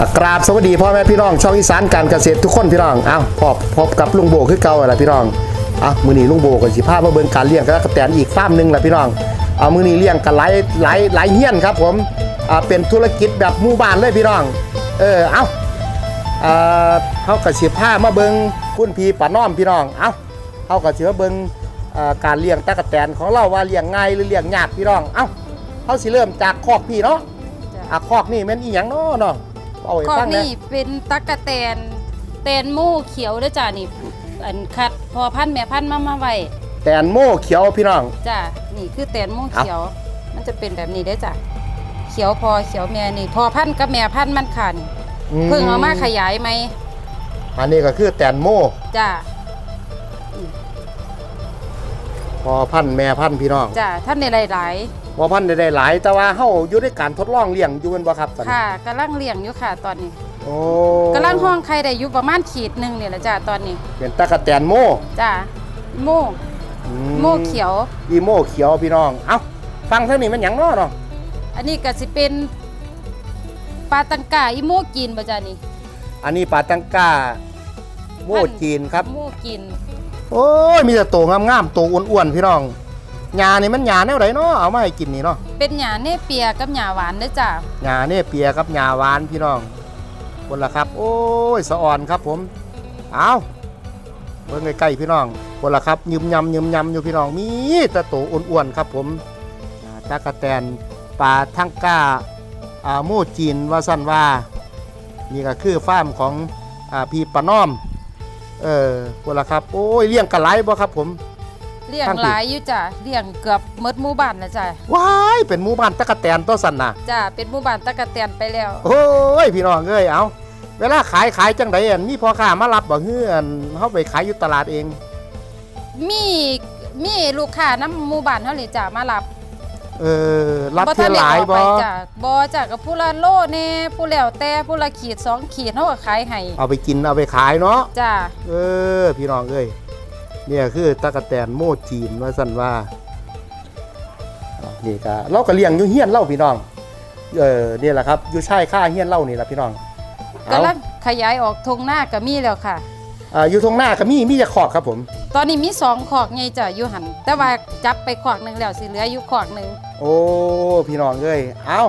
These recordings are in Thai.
อะกราบสวัสดีพ่อแม่พี่น้องช่องอีสานการเกษตรทุกคนพี่น้องอ้าวพบพบกับลุงโบคือเก่าแหละพี่น้องอะมือนี้ลุงโบกับสิพามาเบิ่งการเลี้ยงกระแตนอีกฟาร์มหนึงแหละพี่น้องเอามือนี้เลี้ยงกันหลายหลายหลายเฮี้ยนครับผมอ่าเป็นธุรกิจแบบหมู่บ้านเลยพี่น้องเออเอ้าอ่าเฮากับสิพามาเบิ่งคุณพี่ป้าน้อมพี่น้องเอ้าเฮากับสิมาเบิ่งอ่าการเลี้ยงตะกแตนของเราว่าเลี้ยงง่ายหรือเลี้ยงยากพี่น้องเอ้าเฮาสิเริ่มจากคอกพี่เนาะจ้ะอะคอกนี่แม่นอีหยังเนาะเนาะ เอาให้ข้อฟังนะนี้เป็นตักกะแตนแตนหมู่เขียวเด้อจ้านี่อันคัดพอพันธุ์แม่พันธุ์มามาไว้แตนโม่เขียวพี่น้อง จ้านี่คือแตนหมู่ครับเขียว มันจะเป็นแบบนี้ได้อจ้ะเขียวพอเขียวแม่นี่ พอพันธุ์กับแม่พันธุ์มันค่ะนี่เพิ่งเอามาขยายไหมอันนี้ก็คือแตนโม่จ้าพอพันธุ์แม่พันธุ์พี่น้อง จ้าท่านในหลายพ อพันธุ์ได้หลาย แต่ว่าเฮาอยู่ในการทดลองเลี้ยงอยู่แม่นบ่ครับตอนๆนี้ค่ะกำลังเลี้ยงอยู่ค่ะตอนนี้โอ้กำลังห้องไข่ได้อยู่ประมาณขีดหนึงนี่แหละจ้าตอนนี้เป็นตะกะแตนโม่จ้าหมู่อืหมู่เขียว อีโม่เขียวพี่น้อง เอ้าฟังเท่านี้มันหยังเนาะเนาะอันนี้ก็สิเป็นปลาตังกาอีโมกินบ่จ้านี่อันนี้ปลาตังก้าโม่จีนครับ โมกิน โอ้ยมีแต่โตวงามๆโตวอ้วนๆพี่น้อง หญ้านี่มันหญ้าแนวใดเนาะเอามาให้กินนี่เนาะเป็นหยาเนเปียกับหยาหวานเด้อจ้าหญ้าเนี่ยเปียกับหญ้าหวานพี่น้องคนละครับ โอ้ยสะอ่อนครับผมเอาเบิ่งใกล้ๆพี่น้องคนละครับยืมยำยืมยำอยู่พี่น้องมีแต่โตวอ้วนๆครับผมอ่าตากะแตนปลาทั้งก้าอ่าโม่จีนว่าสั้นว่า นี่ก็คือฟาร์มของอ่าพี่ปะน้อม เออคนละครับ โอ้ยเลี้ยงกระไรบ่ครับผม เลี้ยงทางผิดหลายอยู่จ้าเลี้ยงเกือบหมดหมู่บ้านแล้วจ้าว้ายเป็นหมู่บ้านตะกะแตนตัวสันน่ะจ้าเป็นหมู่บ้านตะกะแตนไปแล้ว โอ้ยพี่น้องเอ้ยเอาเวลาขายขายจังไดอันมีพ่อค้ามารับบ่เฮือนเฮาไปขายอยู่ตลาดเอง มีมีลูกค้านำหมู่บ้านเฮาเลยจ้ามารับเออรับทัเที่ยนได้หลายออกบ่ไปจ้าบ่จ้ากับผู้ละโลแน่ผู้แล้วแต่ผู้ละขีดสองขีดเฮาก็ขายให้เอาไปกินเอาไปขายเนาะจ้าเออพี่น้องเอ้ย เนี่ยคือตะกะแตนโมจีนว่าซั่นว่าอะนี่ก็เราก็เลี้ยงอยู่เฮียนเล่าพี่น้อง เออนี่แหละครับอยู่ชายค่าเฮียนเล่านี่แหละพี่น้องเอากำลังขยายออกทงหน้าก็มีแล้วค่ะอ่าอยู่ตรงหน้าก็มีมีจะขอกครับผม ตอนนี้มีสองขอกไงจ้ะอยู่หันแต่ว่าจับไปขอกหนึ่งแล้วสิเหลืออยู่ขอกหนึ่งโอ้พี่น้องเอ้ยเอา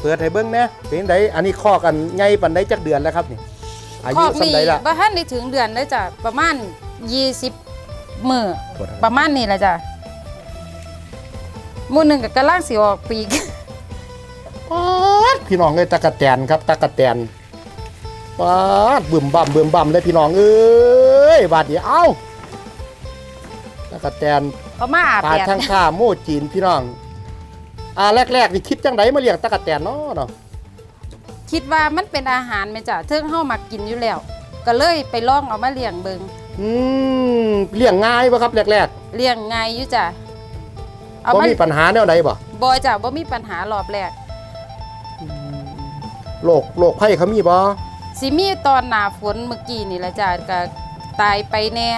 เปิดให้เบิ้งแหนะเป็นไดอันนี้ข้อกันไงปันไดจักเดือนแล้วครับนี่อาขยุอกสันนี้ใดละบ่ทันได้ถึงเดือนเลยจ้ะประมาณ 20มื้อประมาณนี้แหละจ้ะหมู่หนึ่งก็กำลังสิออกปีกป๊าดพี่น้องเอ้ยตะกะแตนครับตะกะแตนป๊าดบึมบั่มบึมบั่มเลยพี่น้องเอ้ยบาดเดียวเอ้าตะกะแตนเอามาอาบปลาแดดทั้งข้าโม่จีนพี่น้องอ่าแรกๆนี่คิดจังไดมาเลี้ยงตะกะแตนเนาะเนาะ คิดว่ามันเป็นอาหารไหมจ้ะเทิงเฮามักกินอยู่แล้ว ก็เลยไปลองเอามาเลี้ยงเบิง อืมเลี้ยงง่ายป่ะครับแรกเลี้ยงง่ายอยู่จ้ะๆเอาบ่มามีปัญหาแนวใดบ่บ่จ้ะบ่มีปัญหารอบแรกโรคโรคไข้เขามีบ่สิมีตอนหน้าฝนเมื่อกี้นี่แหละจ้ะก็ตายไปแน่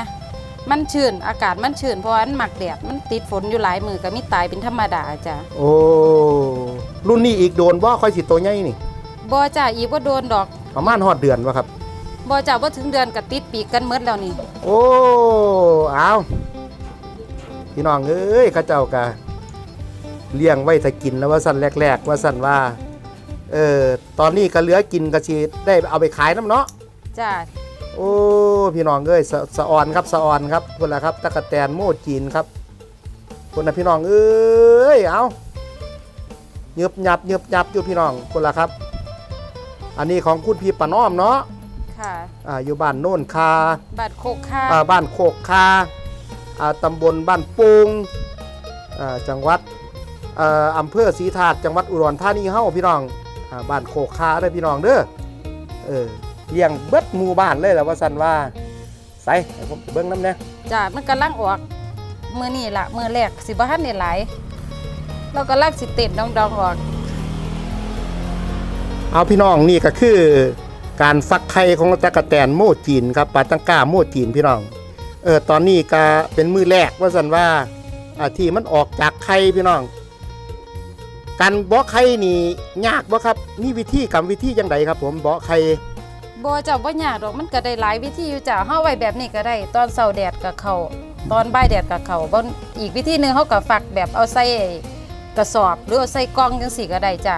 มันชื้นอากาศมันชื้นเพราะว่ามันหมักแดดมันติดฝนอยู่หลายมือก็มีตายเป็นธรรมดาจ้ะโอ้รุ่นนี้อีกโดนบ่ค่อยสิโตใหญ่นี่บ่จ้ะอีกบ่โดนดอกประมาณฮอดเดือนวะครับ บ่จ้ะบ่ถึงเดือนก็ติดปีกกันหมดแล้วนี่โอ้เอาพี่น้องเอ้ยเข้าเจ้ากะเลี้ยงไว้ถ้ากินแล้วว่าสั่นแรก ๆ ว่าสั่นว่าเออตอนนี้ก็เหลือกินก็สิได้เอาไปขายน้ำเนาะจ้ะโอ้พี่น้องเอ้ยสะสะออนครับสะออนครับคนละครับตะกะแตนโมจีนครับคนละพี่น้องเอ้ยเอาเยืบหยับเยืบหยับอยู่พี่น้องคนละครับ อันนี้ของคุณพี่ปะน้อมเนาะ ค่ะอ่าอยู่บ้านโน่นคาบาดโคกค่าอ่าบ้านโคกคาอ่าตำบลบ้านปุงอ่าจังหวัดเอ่ออำเภอศรีถาดจังหวัดอุดรธานีเฮาพี่น้องอ่าบ้านโคกคาเด้อพี่น้องเด้อเออเลี้ยงเบิดหมู่บ้านเลยแหละว่าซั่นว่าใส่ให้ผมเบิ่งน้ำเนี่ยจ้ะมันกำลังออกมื้อนี้ล่ะมื้อแรกสิบ่ทันได้หลายเรากำลังสิเต้นดองๆออก เอาพี่น้องนี่ก็คือ การฟักไข่ของตะกะแตนโม่จีนครับปลาตังก้าโม่จีนพี่น้องเออตอนนี้ก็เป็นมือแรกว่าซั่นว่าที่มันออกจากไข่พี่น้อง การบาะไข่นี่ยากบ่ครับมีวิธีกรรมวิธีจังไดครับ ผมบาะไข่บ่เจ้าบ่ยากดอกมันก็ได้หลายวิธีอยู่จ้ะเฮาไว้แบบนี้ก็ได้ ตอนเช้าแดดก็เขาตอนบ่ายแดดก็เขาบ่อีกวิธีหนึงเฮาก็ฝักแบบเอาใส่กระสอบ หรือเอาใส่กล่องจังซี่ก็ได้จ้ะ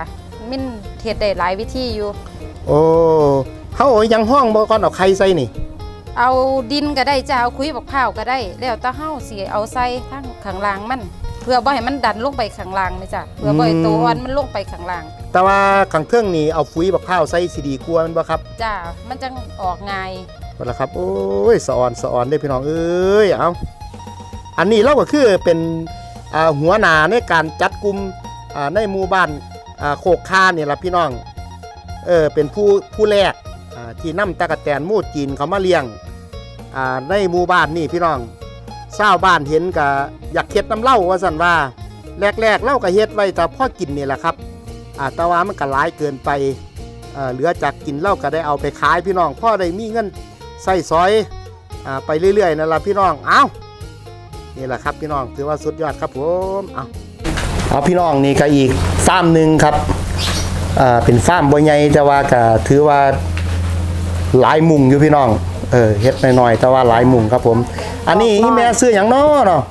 มันเฮ็ดได้หลายวิธีอยู่ โอ้เฮาเอาหยังห้องบ่ก่อนเอาไข่ใส่นี่ เอาดินก็ได้จ้ะเอาคุยบักพร้าวก็ได้ แล้วแต่เฮาสิเอาใส่ทางข้างล่างมัน เพื่อบ่ให้มันดันลงไปข้างล่างไหมจ้ะเพื่อบ่ให้ตัวอ่อนมันลงไปข้างล่างแต่ว่าข้างเครื่องนี่เอาปุ๋ยบักพร้าวใส่สิดีกว่าแมันบ่ครับจ้ามันจังออกง่ายนั่นละครับ โอ้ยสะออนสะออนเด้อพี่น้องเอ้ยเอาอันนี้เราก็คือเป็นอ่าหัวหน้าในการจัดกลุ่มอ่าในหมู่บ้านอ่าโคกคาเนี่ยล่ะพี่น้อง เออเป็นผู้ผู้แรกที่นำตะกะแตนมูดจีนเขามาเลี้ยงในหมู่บ้านนี่พี่น้องชาบ้านเห็นก็อยากเฮ็ดน้ำเล่าว่าซั่นว่า แรกๆเล่าก็เฮ็ดไว้แต่พ่อกินนี่แหละครับอาแต่ว่ามันก็หลายเกินไปเเหลือจากกินเล้าก็ได้เอาไปขายพี่น้องพ่อได้มีเงินใส่ซอยอไปเรื่อยๆนั่นละพี่น้องเอานี่แหละครับพี่น้องถือว่าสุดยอดครับผมเอาเอาพี่น้องนี่ก็อีกฟาร์มหนึ่งครับ อ่าเป็นฟาร์มบ่ใหญ่แต่ว่าก็ถือว่าหลายมุงอยู่พี่น้องเออเฮ็ดน้อยๆแต่ว่าหลายมุงครับผม อันนี้แม่ซื้ออย่างน้อเนาะ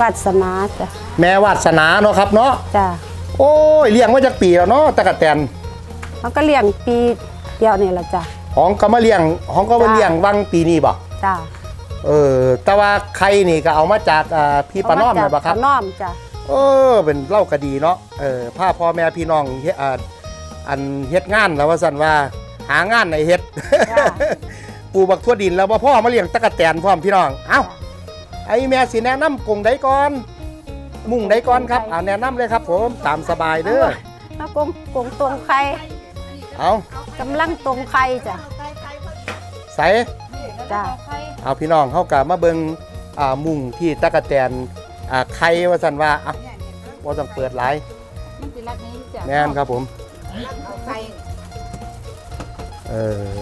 วัสนาจ้ะแม่วาสนาเนาะครับเนาะจ้ะโอ้ยเลี้ยงมาจากปีแล้วเนาะตะกะแตนมันก็เลี้ยงปีเดียวนี่แหละจ้ะของก็มาเลี้ยงของก็มาเลี้ยงวังปีนี้บ่จ้ะเออแต่ว่าใครนี่ก็เอามาจากอ่าพี่ปะน้อมเลยบ่ครับปะน้อมจ้ะเออเป็นเล่ากดีเนาะเออพาพ่อแม่พี่น้องเฮ็ด อ่าอันเฮ็ดงานแล้วว่าสันว่าหางานในเฮ็ด จ้ะ ปลูกบักทั่วดินแล้วบ่พ่อมาเลี้ยงตะกะแตนพร้อมพี่น้อง เอ้า ไอ้แม่สิแนะนำกงใดก่อน มุ่งใดก่อนครับอ่าแนะนำเลยครับ ผมตามสบายเด้อ มากงกงตรงไข่เอากำลังตรงไข่จ้ะ ใส่จ้ะ เอาพี่น้องเฮากะมาเบิ่งอ่ามุ่งที่ตะกะแตนอ่าไข่ว่าสันว่าอะบ่ต้องเปิดหลายมันสิรักนี้จ้ะแม่นครับผม เออ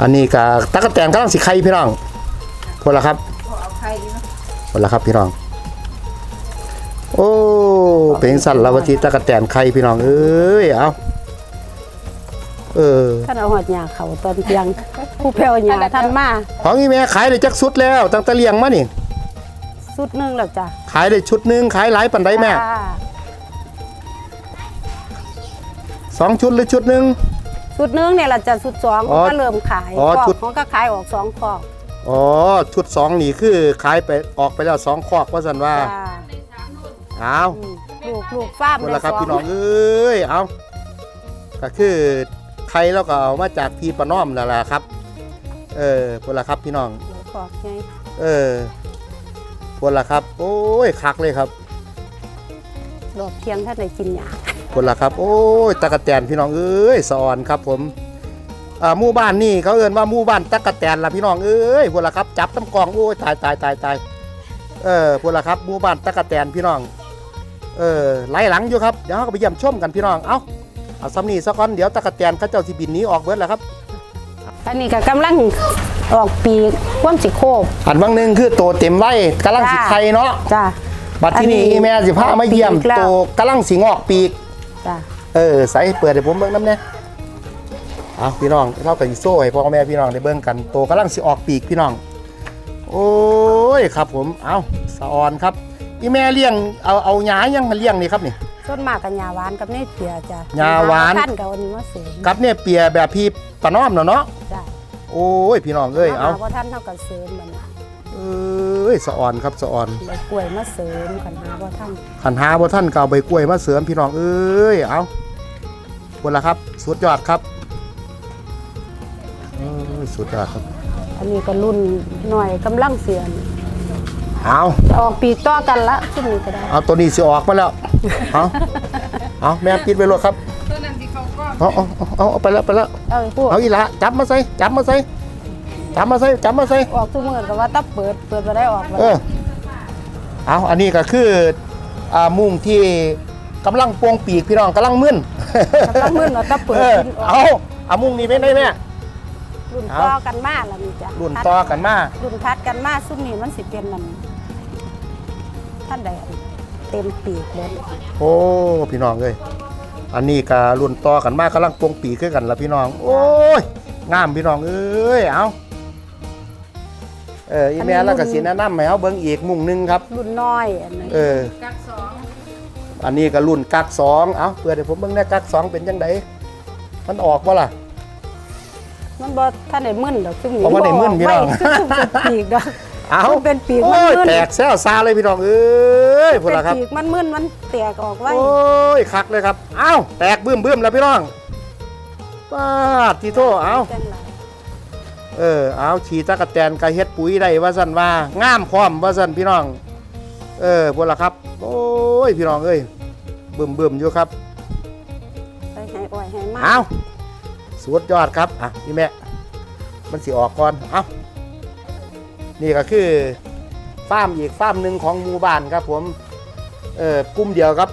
อันนี้กับตั๊กแตนกำลังสิไข่พี่น้องพอละครับพอละครับพี่น้อง โอ้เป็นสัตว์ละวทีตั๊กแตนไข่พี่น้องเอ้ยเอาเออท่านเอาหอดหยาเขาตอนเที่ยงผู้แพ้วหยาท่านมาของอีแม่ขายได้จักสุดแล้วตั้งแต่เลี้ยงมานี่ สุดหนึงแล้วจ้ะขายได้ชุดหนึงขายหลายปันไดแม่จ้ะสองชุดหรือชุดหนึ่งสุดหนึงเนี่ยแหละจ้ะสุดสองอ๋อก็เริ่มขายอ๋อคอกชุด ของก็ขายออกสองคอกอ๋อชุดสองนี่คือขายไปออกไปแล้วสองคอกว่าสันว่าจ้ะเอาอืมลูกลูกฟ้าร์มคนได้ละครับสองพี่น้องเอ้ย เอาก็คือใครเราก็เอามาจากพี่ประน้อมนั่นแหละครับ เออคนละครับพี่น้องเดี๋ยวขอกไงเออ คนละครับ โอ้ยคักเลยครับรอบเที่ยงท่านได้กินหยาคนละครับ โอ้ยตะกะแตนพี่น้องเอ้ยสอนครับผมอ่าหมู่บ้านนี่เขาเอิ้นว่าหมู่บ้านตะกะแตนล่ะพี่น้องเอ้ยพวกละครับจับตำกองโอ้ยตายตายตายตายเออพวกละครับหมู่บ้านตะกะแตนพี่น้องเออไล่หลังอยู่ครับเดี๋ยวเราก็ไปเยี่ยมชมกันพี่น้องเอาเอาซ้ำนี่สักก่อนเดี๋ยวตะกะแตนเขาเจ้าสิบินหนี้ออกเบิดแล้วครับอันนี้ก็กำลัง ออกปีกคว่ำสิโคบอันบางหนึงคือโตเต็มไว้กำลังสิจ้าไข่เนาะจ้ะบัดที่นี่อันนี้แม่สิพามาเยี่ยมปีกแล้ว โตกำลังสิงอกปีก จ้ะเออใส่เปิดให้ผมเบิ่งน้ำเนี่ยเอาพี่น้องเท่ากับอีโซ่ให้พ่อแม่พี่น้องได้เบิ่งกันโตกำลังสิออกปีกพี่น้อง โอ้ยครับผมเอาสะออนครับอีแม่เลี้ยงเอาเอาหยายังมาเลี้ยงนี่ครับนี่ ส่วนมากกับหยาหวานกับเนเปียจ้ะหญ้าหวานท่านกับวันนี้มาเสริมกับเนี่ยเปียแบบพี่ปะน้อมเนาะเนาะจ้ะ โอ้ยพี่น้องเอ้ยเอาหว่าท่านเท่ากับเสริมมันเอ้ยสะออนครับสะออนใบกล้วยมาเสริมกันหาว่าท่านขันหาบ่ท่านก็เอาใบกล้วยมาเสริมพี่น้องเอ้ยเอาคนละครับสุดยอดครับเอ้ยสุดยอดครับ อันนี้ก็รุ่นหน่อยกำลังเสียนเอาจะออกปีต่อกันละขึ้นนี้ก็ได้เอาตัวนี้สิออกมาแล้วเอาเอาแม่ปิดไว้รถครับตัวนั้นที่ เขาก็เอาเอาเอาเอาเอาไปแล้วไปแล้วเอาไปพูดเอาอีหละจับมาใส่จับมาใส่จับมาใส่จับมาใส่ออกทุกมื่อก็ว่าถ้าเปิดเปิดมาได้ออกมาเออเอาอันนี้ก็คืออ่ามุ่งที่กำลังโปวงปีกพี่น้องกำลังมึนถ้ามื่นเราถ้าเปิดเออกินออกเอาเอามุ่งนี้ไปได้แม่รุ่นเอาต่อกันมาแล้วนี่จ้ะรุ่นต่อกันมารุ่นพัดกันมาซุ่มนี้มันสิเป็นนั่นท่านใดอันเต็มปีกเลยโอ้พี่น้องเอ้ย อันนี้ก็รุ่นต่อกันมากกำลังปวงปีขึ้นกันละพี่น้อง โอ้ยงามพี่น้องเอ้ยเอาเอออีแม่แล้วก็สิแนะนำให้เอาเบิ่งอีกมุมหนึงครับ รุ่นน้อยอันนี้เออกักสองอันนี้ก็รุ่นกักสองเอาเพื่อเดี๋ยวผมเบิ่งแน่กักสองเป็นยังไงมันออกบ่ล่ะมันบ่ท่านได้มึนดอกซุ่มนี้บ่ได้มึนพี่น้องไว้ซุ่มเป็นปีกดอก เอามันเป็นปีกโอ้มันยมึน แตกแซวซาเลยพี่น้องเอ้ยพุ่นเป็นล่ะครับปีกมันมึนมันแตกออกไว้ โอ้ยคักเลยครับ เอ้าแตกบึ้มบึ้มแล้วพี่น้องป้าดที่โทเอ้า จังไรเออเอาฉีดตะกะแตนกะเฮ็ดปุ๋ยได้ว่าซั่นว่างามพร้อมว่าซั่นพี่น้อง เออพุ่นล่ะครับ โอ้ยพี่น้องเอ้ยบึ้มบึ้มอยู่ครับไปให้อ้อยให้มาเอาสุดยอดครับอะพี่แม่มันสิออกก่อนเอา นี่ก็คือฟาร์มอีกฟาร์มหนึ่งของหมู่บ้านครับผมเออกลุ่มเดียวครับ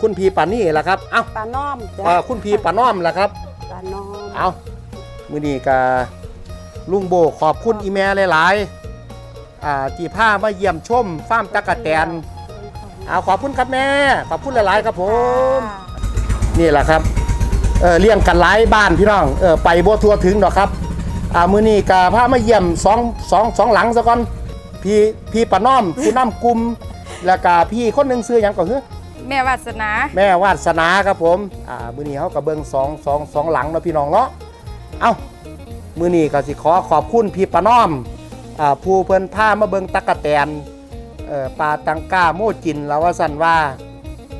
คุณพีปานี่แหละครับเอ้าปลาน้อมจ้ะเอ่อคุณพีปาน้อมแหละครับ ปลาน้อม เอามือนี้กาลุงโบขอบคุณอีแม่หลายๆอ่าที่พามาเยี่ยมชมฟาร์มตะกะแตนเอาขอบคุณครับแม่ ขอบคุณหลายๆครับผม นี่แหละครับเออเลี้ยงกันหลายบ้านพี่น้องเออไปบ่ทัวถึงดอกครับ อ่ามื้อนี้กาพามาเยี่ยมสองสองสองหลังซะก่อนพี่พี่ปะน้อมผู้นำกลุ่มแล้วก็พี่คนหนึงซื้อหยังก่อนคือแม่วาสนา แม่วาสนาครับผมอ่ามื้อนี้เขาก็เบิ่งสองสองสองหลังเนาะพี่น้องเนาะเอ้ามื้อนี้ก็สิขอขอบคุณพี่ปะน้อมอ่าผู้เพิ่นพามาเบิ่งตะกะแตนเอ่อปลาตังก้าโมจินแล้วว่าสั่นว่า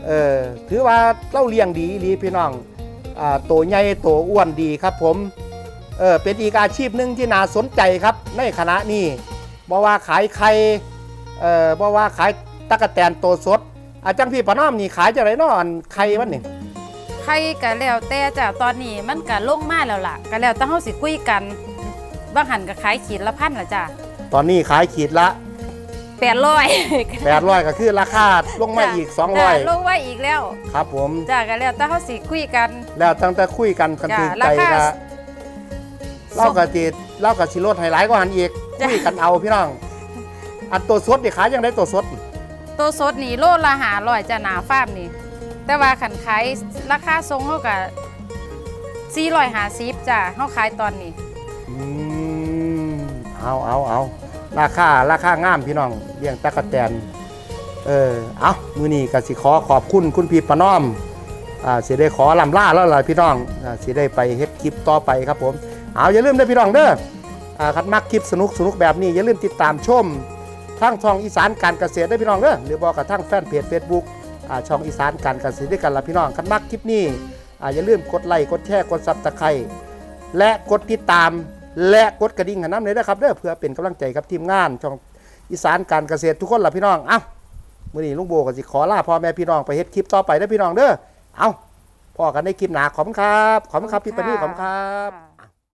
เอ่อถือว่าเล่าเลี้ยงดีอีหลีพี่น้องอ่าโตใหญ่โตอ้วนดีครับผม เออเป็นอีกอาชีพหนึ่งที่น่าสนใจครับ ในคณะนี้บ่ว่าขายไข่เอ่อบ่ว่าขายตะกะแตนโตสด อาจังพี่ปะน้อมนี่ขายจะไรเนาะอันไข่มันนี่ใครก็แล้วแต่จ้ะตอนนี้มันก็ลงมาแล้วล่ะก็แล้วแต่เฮาสิคุยกันบางหันก็ขายขีดละพันละจ้ะตอนนี้ขายขีดละ800 800ก็คือราคาลงมาอีกจ้ะลง200ไว้อีกแล้ว ครับผมจ้ะก็แล้วแต่เฮาสิคุยกัน แล้วตั้งแต่คุยกันกันจ้ะถึงราใจคาก็ เล่ากับจีเล่ากับสิลดไฮไลท์ก็หันอีกจ้ะคุยกันเอาพี่น้อง อันตัวสดนี่ขายยังได้ตัวสดตัวสดนี่โลละ500จ้ะหนาฟาร์มนี่ แต่ว่าขันขายราคาทรงเฮาก็450จ้ะเฮาขายตอนนี้อืมเอาเอาเอาราคาราคางามพี่น้องเลี้ยงตะกะแตนเออเอามือนี้ก็สิขอขอบคุณคุณพี่ประนอมอ่าสิได้ขอลำลาแล้วล่ะพี่น้องอ่าสิได้ไปเฮ็ดคลิปต่อไปครับผม เอาอย่าลืมเด้อพี่น้องเด้ออ่าคัดมักคลิปสนุกสนุกแบบนี้อย่าลืมติดตามชมทางช่องอีสานการเกษตรได้อพี่น้องเด้อหรือบอกกับทางแฟนเพจ Facebook อ่าช่องอีสานการเกษตรด้วยกันละพี่น้องคัดมักคลิปนี้อ่าอย่าลืมกดไลค์กดแชร์กดซับสไครต์และกดติดตาม และกดกระดิ่งหันน้ำเลยนะครับเด้อเพื่อเป็นกำลังใจกับทีมงานช่องอีสานการเกษตรทุกคนละพี่น้องเอ้ามื้อนี้ลุงโบก็สิขอลาพ่อแม่พี่น้องไปเฮ็ดคลิปต่อไปเด้อพี่น้องเด้อเอ้าพอกันในคลิปหนาขอบคุณครับขอบคุณครับพี่ปานีขอบคุณครับะ